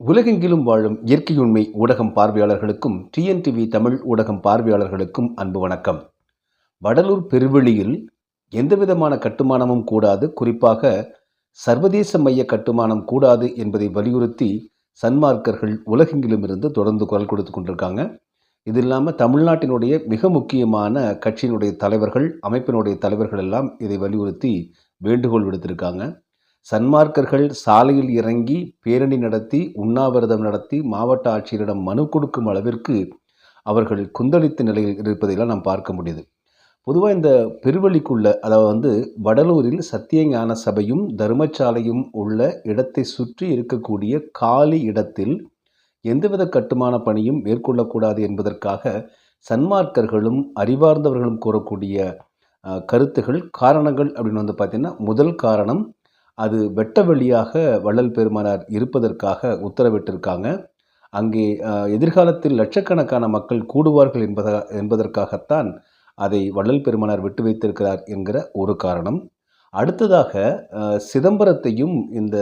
உலகெங்கிலும் வாழும் இயற்கை உண்மை ஊடகம் பார்வையாளர்களுக்கும் டிஎன்டிவி தமிழ் ஊடகம் பார்வையாளர்களுக்கும் அன்பு வணக்கம். வடலூர் பெருவெளியில் எந்தவிதமான கட்டுமானமும் கூடாது குறிப்பாக சர்வதேச மைய கட்டுமானம் கூடாது என்பதை வலியுறுத்தி சன்மார்க்கர்கள் உலகெங்கிலும் இருந்து தொடர்ந்து குரல் கொடுத்து கொண்டிருக்காங்க. இது இல்லாமல் தமிழ்நாட்டினுடைய மிக முக்கியமான கட்சியினுடைய தலைவர்கள் அமைப்பினுடைய தலைவர்கள் எல்லாம் இதை வலியுறுத்தி வேண்டுகோள் விடுத்திருக்காங்க. சன்மார்க்கர்கள் சாலையில் இறங்கி பேரணி நடத்தி உண்ணாவிரதம் நடத்தி மாவட்ட ஆட்சியரிடம் மனு கொடுக்கும் அளவிற்கு அவர்கள் குந்தளித்த நிலையில் இருப்பதையெல்லாம் நாம் பார்க்க முடியுது. பொதுவாக இந்த பெருவழிக்குள்ள அதாவது வந்து வடலூரில் சத்தியஞான சபையும் தர்மசாலையும் உள்ள இடத்தை சுற்றி இருக்கக்கூடிய காலி இடத்தில் எந்தவித கட்டுமான பணியும் மேற்கொள்ளக்கூடாது என்பதற்காக சன்மார்க்கர்களும் அறிவார்ந்தவர்களும் கூறக்கூடிய கருத்துகள் காரணங்கள் அப்படின்னு வந்து பார்த்திங்கன்னா முதல் காரணம் அது வெட்ட வெளியாக வள்ளல் பெருமானார் இருப்பதற்காக உத்தரவிட்டிருக்காங்க. அங்கே எதிர்காலத்தில் லட்சக்கணக்கான மக்கள் கூடுவார்கள் என்பத என்பதற்காகத்தான் அதை வள்ளல் பெருமானார் விட்டு வைத்திருக்கிறார் என்கிற ஒரு காரணம். அடுத்ததாக சிதம்பரத்தையும் இந்த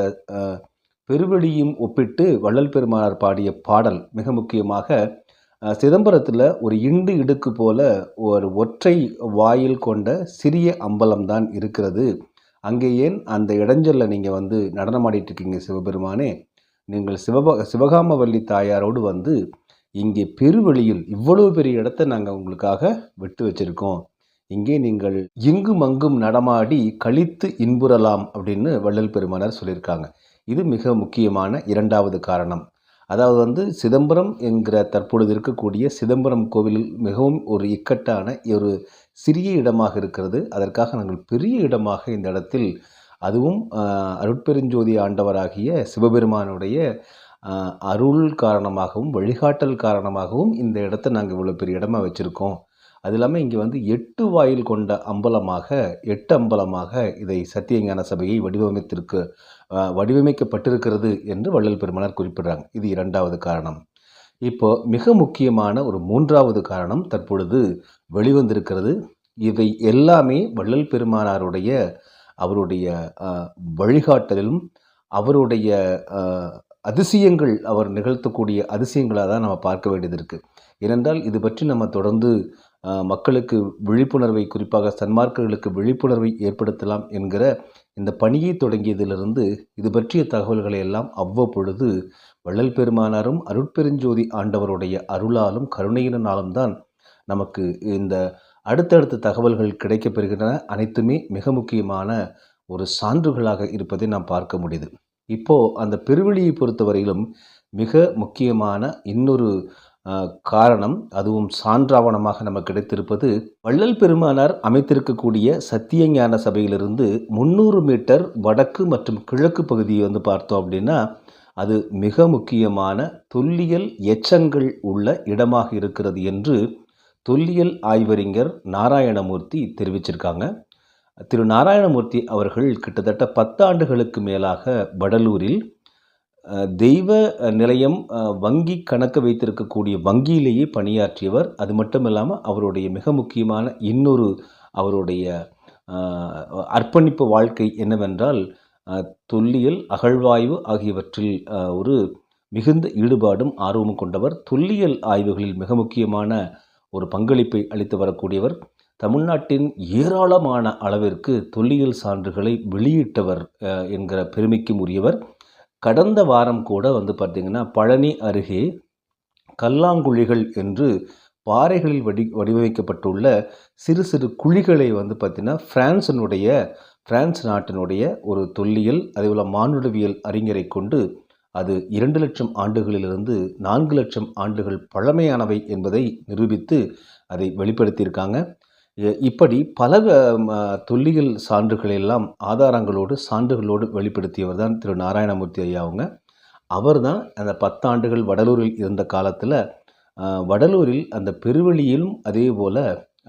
பெருவெளியும் ஒப்பிட்டு வள்ளல் பெருமானார் பாடிய பாடல் மிக முக்கியமாக சிதம்பரத்தில் ஒரு இண்டு இடுக்கு போல ஒரு ஒற்றை வாயில் கொண்ட சிறிய அம்பலம்தான் இருக்கிறது. அங்கே ஏன் அந்த இடைஞ்சலில் நீங்கள் வந்து நடனமாடிட்டு இருக்கீங்க சிவபெருமானே? நீங்கள் சிவப சிவகாமவல்லி தாயாரோடு வந்து இங்கே பெருவெளியில் இவ்வளவு பெரிய இடத்த நாங்கள் உங்களுக்காக விட்டு வச்சிருக்கோம். இங்கே நீங்கள் இங்கும் அங்கும் நடமாடி கழித்து இன்புறலாம் அப்படின்னு வள்ளல் பெருமானார் சொல்லியிருக்காங்க. இது மிக முக்கியமான இரண்டாவது காரணம். அதாவது வந்து சிதம்பரம் என்கிற தற்பொழுது இருக்கக்கூடிய சிதம்பரம் கோவிலில் மிகவும் ஒரு இக்கட்டான ஒரு சிறிய இடமாக இருக்கிறது. அதற்காக நாங்கள் பெரிய இடமாக இந்த இடத்தில் அதுவும் அருட்பெருஞ்சோதி ஆண்டவராகிய சிவபெருமானுடைய அருள் காரணமாகவும் வழிகாட்டல் காரணமாகவும் இந்த இடத்த நாங்கள் இவ்வளோ பெரிய இடமா வச்சுருக்கோம். அது இல்லாமல் இங்கே வந்து எட்டு வாயில் கொண்ட அம்பலமாக எட்டு அம்பலமாக இதை சத்தியஞான சபையை வடிவமைத்திருக்கு வடிவமைக்கப்பட்டிருக்கிறது என்று வள்ளல் பெருமானார் குறிப்பிடுறாங்க. இது இரண்டாவது காரணம். இப்போ மிக முக்கியமான ஒரு மூன்றாவது காரணம் தற்பொழுது வெளிவந்திருக்கிறது. இவை எல்லாமே வள்ளல் பெருமானாருடைய அவருடைய வழிகாட்டலிலும் அவருடைய அதிசயங்கள் அவர் நிகழ்த்தக்கூடிய அதிசயங்களாக தான் நம்ம பார்க்க வேண்டியது இருக்குது ஏனென்றால் இது பற்றி நம்ம தொடர்ந்து மக்களுக்கு விழிப்புணர்வை குறிப்பாக சன்மார்க்கர்களுக்கு விழிப்புணர்வை ஏற்படுத்தலாம் என்கிற இந்த பணியை தொடங்கியதிலிருந்து இது பற்றிய தகவல்களை எல்லாம் அவ்வப்பொழுது வள்ளல் பெருமானாரும் அருட்பெருஞ்சோதி ஆண்டவருடைய அருளாலும் கருணையினாலும் தான் நமக்கு இந்த அடுத்தடுத்த தகவல்கள் கிடைக்கப்பெறுகின்றன. அனைத்துமே மிக முக்கியமான ஒரு சான்றுகளாக இருப்பதை நாம் பார்க்க முடியுது. இப்போ அந்த பெருவெளியை பொறுத்தவரையிலும் மிக முக்கியமான இன்னொரு காரணம் அதுவும் சான்றாவணமாக நமக்கு கிடைத்திருப்பது வள்ளல் பெருமானார் அமைத்திருக்கக்கூடிய சத்தியஞான சபையிலிருந்து முந்நூறு மீட்டர் வடக்கு மற்றும் கிழக்கு பகுதியை வந்து பார்த்தோம் அப்படின்னா அது மிக முக்கியமான தொல்லியல் எச்சங்கள் உள்ள இடமாக இருக்கிறது என்று தொல்லியல் ஆய்வறிஞர் நாராயணமூர்த்தி தெரிவிச்சிருக்காங்க. திரு நாராயணமூர்த்தி அவர்கள் கிட்டத்தட்ட பத்தாண்டுகளுக்கு மேலாக வடலூரில் தெய்வ நிலையம் வங்கி கணக்கு வைத்திருக்கக்கூடிய வங்கியிலேயே பணியாற்றியவர். அது மட்டும் இல்லாமல் அவருடைய மிக முக்கியமான இன்னொரு அவருடைய அர்ப்பணிப்பு வாழ்க்கை என்னவென்றால் தொல்லியல் அகழ்வாய்வு ஆகியவற்றில் ஒரு மிகுந்த ஈடுபாடும் ஆர்வமும் கொண்டவர். தொல்லியல் ஆய்வுகளில் மிக முக்கியமான ஒரு பங்களிப்பை அளித்து வரக்கூடியவர் தமிழ்நாட்டின் ஏராளமான அளவிற்கு தொல்லியல் சான்றுகளை வெளியிட்டவர் என்கிற பெருமைக்கும் உரியவர். கடந்த வாரம் கூட வந்து பார்த்திங்கன்னா பழனி அருகே கல்லாங்குழிகள் என்று பாறைகளில் வடி வடிவமைக்கப்பட்டுள்ள சிறு சிறு குழிகளை வந்து பார்த்திங்கன்னா பிரான்சினுடைய பிரான்ஸ் நாட்டினுடைய ஒரு தொல்லியல் அதேபோல் மானுடவியல் அறிஞரை கொண்டு அது இரண்டு லட்சம் ஆண்டுகளிலிருந்து நான்கு லட்சம் ஆண்டுகள் பழமையானவை என்பதை நிரூபித்து அதை வெளிப்படுத்தியிருக்காங்க. இப்படி பல ம, தொல்லியல் சான்றுகளெல்லாம் ஆதாரங்களோடு சான்றுகளோடு வெளிப்படுத்தியவர் தான் திரு நாராயணமூர்த்தி ஐயா அவங்க. அவர் தான் அந்த பத்தாண்டுகள் வடலூரில் இருந்த காலத்தில் வடலூரில் அந்த பெருவெளியிலும் அதே போல்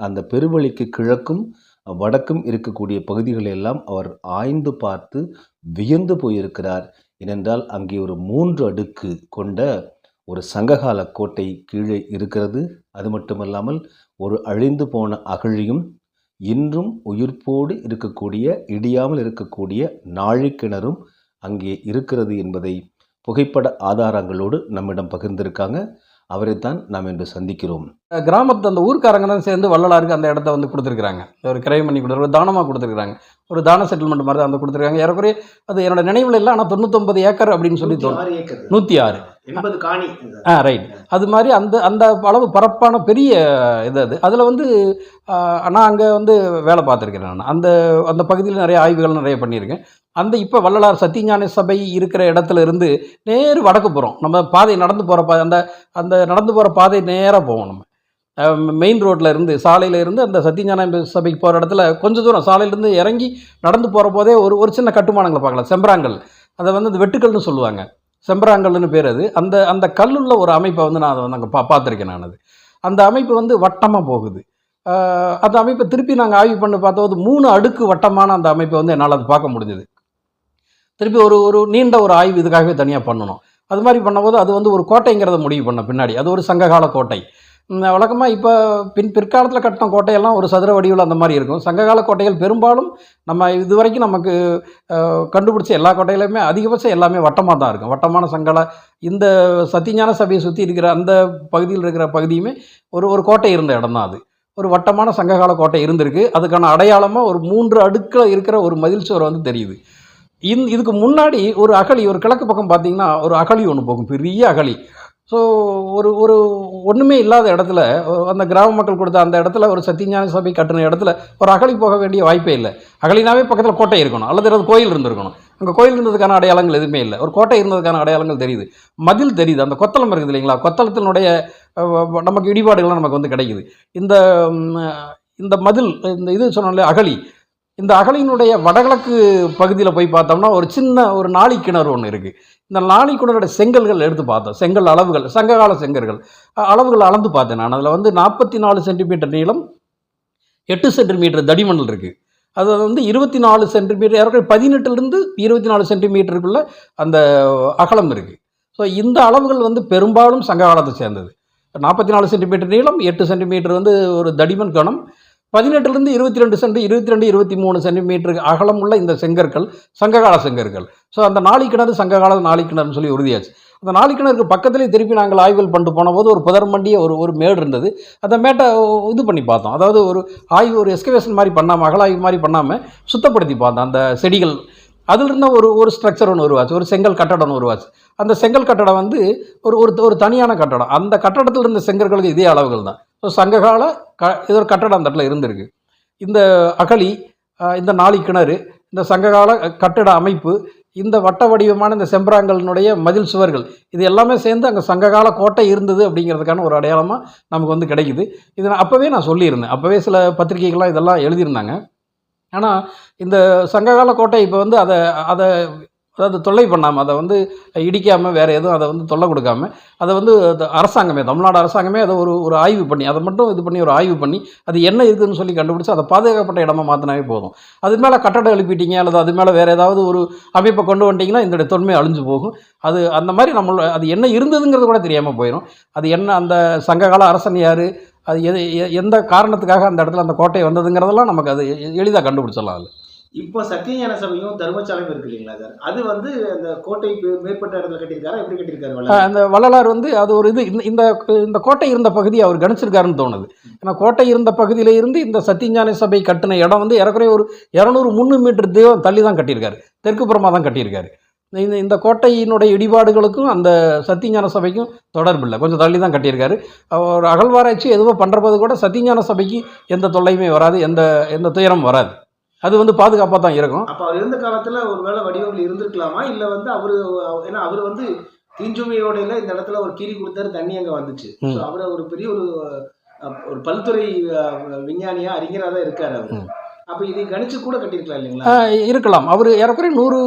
அந்த பெருவெளிக்கு கிழக்கும் வடக்கும் இருக்கக்கூடிய பகுதிகளை எல்லாம் அவர் ஆய்ந்து பார்த்து வியந்து போயிருக்கிறார். ஏனென்றால் அங்கே ஒரு மூன்று அடுக்கு கொண்ட ஒரு சங்ககால கோட்டை கீழே இருக்கிறது. அது மட்டுமல்லாமல் ஒரு அழிந்து போன அகழியும் இன்றும் உயிர்ப்போடு இருக்கக்கூடிய இடியாமல் இருக்கக்கூடிய நாழிக்கிணறும் அங்கே இருக்கிறது என்பதை புகைப்பட ஆதாரங்களோடு நம்மிடம் பகிர்ந்திருக்காங்க. அவரைத்தான் நாம் இன்று சந்திக்கிறோம். கிராமத்து அந்த ஊர்க்காரங்க தான் சேர்ந்து வள்ளலாருக்கு அந்த இடத்த வந்து கொடுத்துருக்காங்க ஒரு கிரைம் பண்ணி கொடுத்துரு ஒரு தானமாக கொடுத்துருக்காங்க ஒரு தான செட்டில்மெண்ட் மாதிரி தான் வந்து கொடுத்துருக்காங்க. ஏறக்குறைய அது என்னோட நினைவில் இல்லை ஆனால் தொண்ணூத்தொம்பது ஏக்கர் அப்படின்னு சொல்லி நூற்றி ஆறு. எண்பது காணி ஆ ரைட் அது மாதிரி அந்த அந்த அளவு பரப்பான பெரிய இது அது. அதில் வந்து நான் அங்கே வந்து வேலை பார்த்துருக்கிறேன் நான். அந்த அந்த பகுதியில் நிறைய ஆய்வுகள் நிறைய பண்ணியிருக்கேன். அந்த இப்போ வள்ளலார் சத்தியஞான சபை இருக்கிற இடத்துல இருந்து நேர் வடக்கு போகிறோம் நம்ம பாதை நடந்து போகிற பாதை அந்த அந்த நடந்து போகிற பாதை நேராக போவோம் நம்ம. மெயின் ரோட்டில் இருந்து சாலையில் இருந்து அந்த சத்தியஞான சபைக்கு போகிற இடத்துல கொஞ்சம் தூரம் சாலையிலேருந்து இறங்கி நடந்து போகிற போதே ஒரு ஒரு சின்ன கட்டுமானங்களை பார்க்கலாம். செம்பராங்கல். அதை வந்து அந்த வெட்டுக்கல்னு சொல்லுவாங்க. செம்பராங்கல்னு பேர் அது. அந்த அந்த கல்லுள்ள ஒரு அமைப்பை வந்து நான் அதை வந்து அங்கே பா பார்த்துருக்கேன் நான் அது. அந்த அமைப்பு வந்து வட்டமாக போகுது. அந்த அமைப்பை திருப்பி நாங்கள் ஆய்வு பண்ணி பார்த்தபோது மூணு அடுக்கு வட்டமான அந்த அமைப்பை வந்து என்னால் அது பார்க்க முடிஞ்சுது. திருப்பி ஒரு ஒரு நீண்ட ஒரு ஆய்வு இதுக்காகவே தனியாக பண்ணணும். அது மாதிரி பண்ணும்போது அது வந்து ஒரு கோட்டைங்கிறத முடிவு பண்ண பின்னாடி. அது ஒரு சங்ககால கோட்டை. வழக்கமாக இப்போ பின் பிற்காலத்தில் கட்டின கோட்டையெல்லாம் ஒரு சதுர வடிவில் அந்த மாதிரி இருக்கும். சங்ககால கோட்டைகள் பெரும்பாலும் நம்ம இதுவரைக்கும் நமக்கு கண்டுபிடிச்ச எல்லா கோட்டையிலுமே அதிகபட்சம் எல்லாமே வட்டமாக தான் இருக்கும். வட்டமான சங்கல இந்த சத்தியஞான சபையை சுற்றி இருக்கிற அந்த பகுதியில் இருக்கிற பகுதியுமே ஒரு ஒரு கோட்டை இருந்த இடம் தான் அது. ஒரு வட்டமான சங்ககால கோட்டை இருந்திருக்கு. அதுக்கான அடையாளமாக ஒரு மூன்று அடுக்கில் இருக்கிற ஒரு மதில் சுவர் வந்து தெரியுது. இந் இதுக்கு முன்னாடி ஒரு அகழி ஒரு கிழக்கு பக்கம் பார்த்தீங்கன்னா ஒரு அகழி ஒன்று போகும். பெரிய அகழி. ஸோ ஒரு ஒரு ஒன்றுமே இல்லாத இடத்துல அந்த கிராம மக்கள் கொடுத்த அந்த இடத்துல ஒரு சத்தியஞான சபை கட்டின இடத்துல ஒரு அகழி போக வேண்டிய வாய்ப்பே இல்லை. அகழினாவே பக்கத்தில் கோட்டை இருக்கணும். அல்லது அது கோயில் இருந்திருக்கணும். அங்கே கோயில் இருந்ததுக்கான அடையாளங்கள் எதுவுமே இல்லை. ஒரு கோட்டை இருந்ததுக்கான அடையாளங்கள் தெரியுது. மதில் தெரியுது. அந்த கொத்தளம் இருக்குது இல்லைங்களா? கொத்தளத்தினுடைய நமக்கு இடிபாடுகள்லாம் நமக்கு வந்து கிடைக்குது. இந்த இந்த மதில் இந்த இது சொன்னாலே அகழி. இந்த அகழியினுடைய வடகிழக்கு பகுதியில் போய் பார்த்தோம்னா ஒரு சின்ன ஒரு நாளி கிணறு ஒன்று இருக்குது இந்த நாளி செங்கல்கள் எடுத்து பார்த்தோம். செங்கல் அளவுகள் சங்ககால செங்கல்கள். அளவுகள் அளந்து பார்த்தேன் நான். அதில் வந்து நாற்பத்தி நாலு சென்டிமீட்டர் நீளம் எட்டு சென்டிமீட்டர் தடிமணல் இருக்குது அது வந்து இருபத்தி நாலு சென்டிமீட்டர் ஏற்கனவே பதினெட்டுலேருந்து இருபத்தி நாலு சென்டிமீட்டருக்குள்ள அந்த அகலம் இருக்குது ஸோ இந்த அளவுகள் வந்து பெரும்பாலும் சங்ககாலத்தை சேர்ந்தது. நாற்பத்தி நாலு சென்டிமீட்டர் நீளம் எட்டு சென்டிமீட்டர் வந்து ஒரு தடிமன் கணம். பதினெட்டுலேருந்து இருபத்தி ரெண்டு சென்டி இருபத்தி ரெண்டு இருபத்தி மூணு சென்டிமீட்டருக்கு அகலம் உள்ள இந்த செங்கற்கள் சங்ககால செங்கற்கள். ஸோ அந்த நாளி கிணறு சங்ககால நாளி கிணறுன்னு சொல்லி உறுதியாச்சு. அந்த நாளி கிணறுக்கு பக்கத்துலேயே திருப்பி நாங்கள் ஆய்வுகள் பண்ணிட்டு போனபோது ஒரு புதர்மண்டிய ஒரு ஒரு மேடு இருந்தது. அந்த மேட்டை இது பண்ணி பார்த்தோம். அதாவது ஒரு ஆய்வு ஒரு எஸ்கவேஷன் மாதிரி பண்ணாமல் அகலாய்வு மாதிரி பண்ணாமல் சுத்தப்படுத்தி பார்த்தோம் அந்த செடிகள். அதில் இருந்த ஒரு ஒரு ஸ்ட்ரக்சர் ஒன்று உருவாச்சு ஒரு செங்கல் கட்டடம் ஒன்று உருவாச்சு. அந்த செங்கல் கட்டடம் வந்து ஒரு ஒரு ஒரு தனியான கட்டடம். அந்த கட்டடத்தில் இருந்த செங்கற்களுக்கு இதே அளவுகள் தான். ஸோ சங்ககால க இது ஒரு கட்டடம் அந்த இடத்துல இருந்திருக்கு. இந்த அகழி இந்த நாளி கிணறு இந்த சங்ககால கட்டட அமைப்பு இந்த வட்ட வடிவமான இந்த செம்பராங்கலினுடைய மதில் சுவர்கள் இது எல்லாமே சேர்ந்து அங்கே சங்ககால கோட்டை இருந்தது அப்படிங்கிறதுக்கான ஒரு அடையாளமாக நமக்கு வந்து கிடைக்குது. இது நான் அப்போவே நான் சொல்லியிருந்தேன். அப்போவே சில பத்திரிகைகள்லாம் இதெல்லாம் எழுதியிருந்தாங்க. ஆனால் இந்த சங்ககால கோட்டை இப்போ வந்து அதை அதை அதாவது தொல்லை பண்ணாமல் அதை வந்து இடிக்காமல் வேறு எதுவும் அதை வந்து தொல்லை கொடுக்காம அதை வந்து அது அரசாங்கமே தமிழ்நாடு அரசாங்கமே அதை ஒரு ஒரு ஆய்வு பண்ணி அதை மட்டும் இது பண்ணி ஒரு ஆய்வு பண்ணி அது என்ன இருக்குதுன்னு சொல்லி கண்டுபிடிச்சி அதை பாதுகாக்கப்பட்ட இடமா மாற்றினாவே போதும். அது மேலே கட்டடம் எழுப்பிட்டீங்க அல்லது அது மேலே வேறு ஏதாவது ஒரு அமைப்பை கொண்டு வந்துட்டிங்கன்னா இந்த தொன்மை அழிஞ்சு போகும். அது அந்த மாதிரி நம்ம அது என்ன இருந்ததுங்கிறது கூட தெரியாமல் போயிடும் அது என்ன அந்த சங்ககால அரசன் யார்? அது எது எ- எந்த காரணத்துக்காக அந்த இடத்துல அந்த கோட்டை வந்ததுங்கிறதெல்லாம் நமக்கு அது எளிதாக கண்டுபிடிச்சிடலாம் அதில். இப்போ சத்தியஞான சபையும் தர்மசாலையும் இருக்கு இல்லைங்களா சார்? அது வந்து அந்த கோட்டை மேற்பட்ட இடத்துல கட்டியிருக்காரா? எப்படி கட்டியிருக்காரு அந்த வள்ளலார் வந்து அது ஒரு இது இந்த- இந்த கோட்டை இருந்த பகுதியை அவர் கணிச்சிருக்காருன்னு தோணுது. ஏன்னா கோட்டை இருந்த பகுதியில இருந்து இந்த சத்தியஞான சபை கட்டின இடம் வந்து ஏறக்குறைய ஒரு இரநூறு முந்நூறு மீட்டர் தூரம் தள்ளி தான் கட்டியிருக்காரு. தெற்கு புறமாக தான் கட்டியிருக்காரு. இந்த இந்த கோட்டையினுடைய இடிபாடுகளுக்கும் அந்த சத்தியஞான சபைக்கும் தொடர்பு இல்லை. கொஞ்சம் தள்ளி தான் கட்டியிருக்காரு. ஒரு அகழ்வாராய்ச்சி எதுவோ பண்ணுறபோது கூட சத்தியஞான சபைக்கு எந்த தொல்லையுமே வராது எந்த எந்த துயரமும் வராது. அது வந்து பாதுகாப்பாக தான் இருக்கும். அப்ப அவர் இருந்த காலத்துல ஒருவேளை வடிவங்கள் இருந்திருக்கலாமா? இல்ல வந்து அவரு ஏன்னா அவர் வந்து தீஞ்சுமையோடையில இந்த இடத்துல ஒரு கீறி கொடுத்தாரு தண்ணி அங்க வந்துச்சு. அவர் ஒரு பெரிய ஒரு ஒரு பல்துறை விஞ்ஞானியா அறிஞரா தான் இருக்காரு அவர். அப்ப இதை கணிச்சு கூட கட்டியிருக்கலாம் இல்லைங்களா? இருக்கலாம். அவர் ஏறக்குறைய நூறு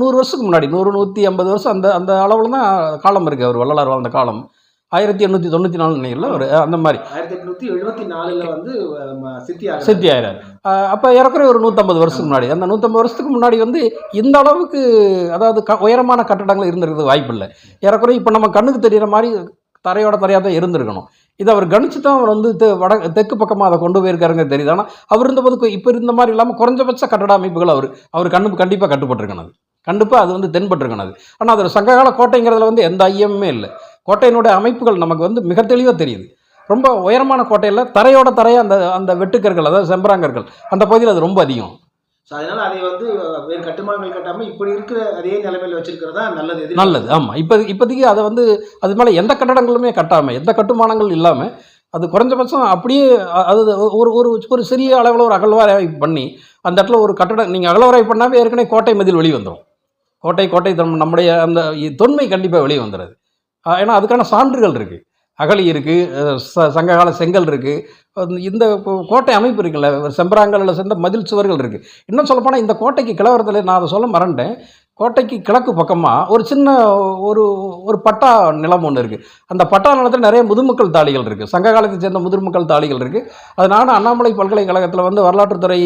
நூறு வருஷத்துக்கு முன்னாடி நூறு நூற்றி ஐம்பது வருஷம் அந்த அந்த அளவில் தான் காலம் இருக்குது அவர் வள்ளலார் வாழ்ந்த காலம். ஆயிரத்தி எண்ணூற்றி தொண்ணூற்றி நாலு நினைக்கல ஒரு அந்த மாதிரி. ஆயிரத்தி எட்நூத்தி எழுபத்தி நாலுல வந்து சித்தி. சித்தி அப்போ ஏறக்குறைய ஒரு நூற்றம்பது வருஷத்துக்கு முன்னாடி அந்த நூற்றம்பது வருஷத்துக்கு முன்னாடி வந்து இந்த அளவுக்கு அதாவது க உயரமான கட்டடங்கள் இருந்திருக்கிறது வாய்ப்பு இல்லை. ஏறக்குறைய இப்போ நம்ம கண்ணுக்கு தெரிகிற மாதிரி தரையோட தரையாக தான் இருந்திருக்கணும். இதை அவர் கணிச்சு தான் அவர் வந்து தெ- வட தெற்கு பக்கமாக அதை கொண்டு போயிருக்காருங்க தெரியுது. ஆனால் அவர் இருந்தபோது இப்போ இருந்த மாதிரி இல்லாமல் குறைஞ்சபட்ச கட்டட அமைப்புகள் அவர் அவர் கண்ணு கண்டிப்பாக கட்டுப்பட்டிருக்கணும் கண்டிப்பாக அது வந்து தென்பட்டிருக்கணும் அது. ஆனால் அது சங்ககால கோட்டைங்கிறதுல வந்து எந்த ஐயமுமே இல்லை. கோட்டையினுடைய அமைப்புகள் நமக்கு வந்து மிக தெளிவாக தெரியுது. ரொம்ப உயரமான கோட்டையில் தரையோட தரையாக அந்த அந்த வெட்டுக்கற்கள் அதாவது செம்பராங்கற்கள் அந்த பகுதியில் அது ரொம்ப அதிகம். ஸோ அதனால அதை வந்து வேறு கட்டுமானங்கள் கட்டாம இப்படி இருக்கிற அதே நிலைமையில வச்சிருக்கிறதா நல்லது எதிர்காலம். நல்லது ஆமாம் இப்போ இப்போதைக்கு அதை வந்து அது மேலே எந்த கட்டடங்களுமே கட்டாமல் எந்த கட்டுமானங்கள் இல்லாமல் அது குறைஞ்சபட்சம் அப்படியே அது ஒரு ஒரு ஒரு சிறிய அளவில் ஒரு அகழ்வாராய் பண்ணி அந்த இடத்துல ஒரு கட்டடம் நீங்கள் அகழ்வாராய் பண்ணாவே ஏற்கனவே கோட்டை மதில் வெளியே வந்துடும் கோட்டை கோட்டை நம்முடைய அந்த தொன்மை கண்டிப்பாக வெளியே வந்துடுது ஏன்னா அதுக்கான சான்றுகள் இருக்குது அகழி இருக்குது ச சங்ககால செங்கல் இருக்குது இந்த கோ- கோட்டை அமைப்பு இருக்குல்ல செம்பராங்கலில் செம்பராங்கல்ல சேர்ந்த மதில் சுவர்கள் இருக்குது இன்னும் சொல்லப்போனால் இந்த கோட்டைக்கு கிழவரத்தில் நான் அதை சொல்ல மறண்டேன் கோட்டைக்கு கிழக்கு பக்கமாக ஒரு சின்ன ஒரு ஒரு பட்டா நிலம் ஒன்று இருக்குது அந்த பட்டா நிலத்தில் நிறைய முதுமக்கள் தாளிகள் இருக்குது சங்க காலத்தை சேர்ந்த முதுமக்கள் தாளிகள் இருக்குது அது நானும் அண்ணாமலை பல்கலைக்கழகத்தில் வந்து வரலாற்றுத்துறை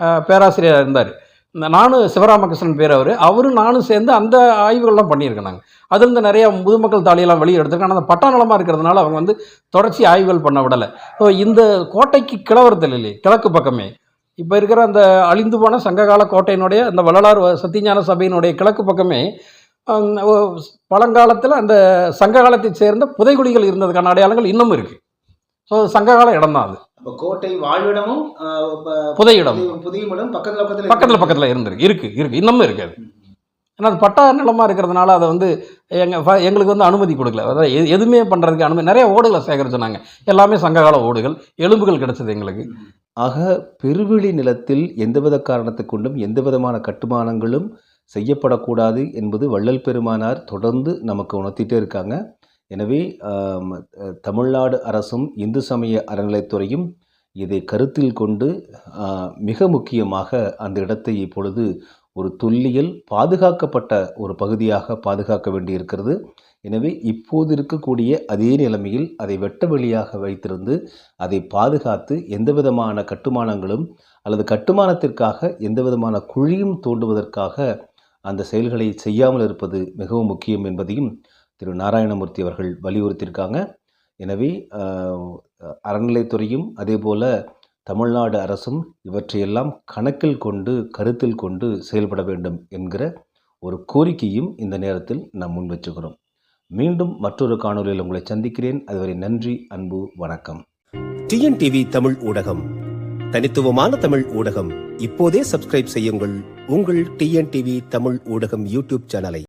பேராசிரியராக பேராசிரியர் இருந்தார். நானும் சிவராமகிருஷ்ணன் பேர் அவர். அவரும் நானும் சேர்ந்து அந்த ஆய்வுகள்லாம் பண்ணியிருக்கேன் நாங்கள் அதுலேருந்து நிறைய முதுமக்கள் தாளியெல்லாம் வெளியே எடுத்திருக்கோம் ஆனால் அந்த பட்டா நிலமாக இருக்கிறதுனால அவங்க வந்து தொடர்ச்சி ஆய்வுகள் பண்ண விடலை. ஸோ இந்த கோட்டைக்கு கிழவரத்தில் இல்லையே கிழக்கு பக்கமே. இப்போ இருக்கிற அந்த அழிந்து போன சங்ககால கோட்டையினுடைய அந்த வள்ளலார் சத்தியஞான சபையினுடைய கிழக்கு பக்கமே பழங்காலத்தில் அந்த சங்க காலத்தைச் சேர்ந்த புதைகுழிகள் இருந்ததுக்கான அடையாளங்கள் இன்னும் இருக்குது ஸோ சங்ககால இடம் தான் அது. அப்ப கோட்டை வாழ்விடமும் ஆஹ், இப்ப புதை இடம் புதிய- புதிய இடம் பக்கத்துல பக்கத்துல பக்கத்தில் பக்கத்தில் இருந்திருக்கு இருக்கு இருக்கு இன்னமும் இருக்கு அது. ஏன்னா அது பட்டா நிலமாக இருக்கிறதுனால அதை வந்து எங்கள் எங்களுக்கு வந்து அனுமதி கொடுக்கல. அதாவது எதுவுமே பண்ணுறதுக்கு அனுமதி நிறைய ஓடுகளை சேகரிச்சோம் எல்லாமே சங்ககால ஓடுகள் எலும்புகள் கிடைச்சது எங்களுக்கு. ஆக பெருவெளி நிலத்தில் எந்தவித காரணத்தை கொண்டும் எந்த விதமான கட்டுமானங்களும் செய்யப்படக்கூடாது என்பது வள்ளல் பெருமானார் தொடர்ந்து நமக்கு உணர்த்திட்டே இருக்காங்க. எனவே தமிழ்நாடு அரசும் இந்து சமய அறநிலைத்துறையும் இதை கருத்தில் கொண்டு மிக முக்கியமாக அந்த இடத்தை இப்பொழுது ஒரு தொல்லியல் பாதுகாக்கப்பட்ட ஒரு பகுதியாக பாதுகாக்க வேண்டியிருக்கிறது. எனவே இப்போது இருக்கக்கூடிய அதே நிலைமையில் அதை வெட்ட வெளியாக வைத்திருந்து அதை பாதுகாத்து எந்த விதமான கட்டுமானங்களும் அல்லது கட்டுமானத்திற்காக எந்த விதமான குழியும் தோண்டுவதற்காக அந்த செயல்களை செய்யாமல் இருப்பது மிகவும் முக்கியம் என்பதையும் திரு நாராயணமூர்த்தி அவர்கள் வலியுறுத்தியிருக்காங்க. எனவே அறநிலைத்துறையும் அதே போல் தமிழ்நாடு அரசும் இவற்றையெல்லாம் கணக்கில் கொண்டு கருத்தில் கொண்டு செயல்பட வேண்டும் என்கிற ஒரு கோரிக்கையும் இந்த நேரத்தில் நாம் முன்வச்சுக்கிறோம் மீண்டும் மற்றொரு காணொலியில் உங்களை சந்திக்கிறேன். அதுவரை நன்றி அன்பு வணக்கம். டிஎன்டிவி தமிழ் ஊடகம். தனித்துவமான தமிழ் ஊடகம். இப்போதே சப்ஸ்கிரைப் செய்யுங்கள். உங்கள் டிஎன்டிவி தமிழ் ஊடகம் யூடியூப் சேனலை.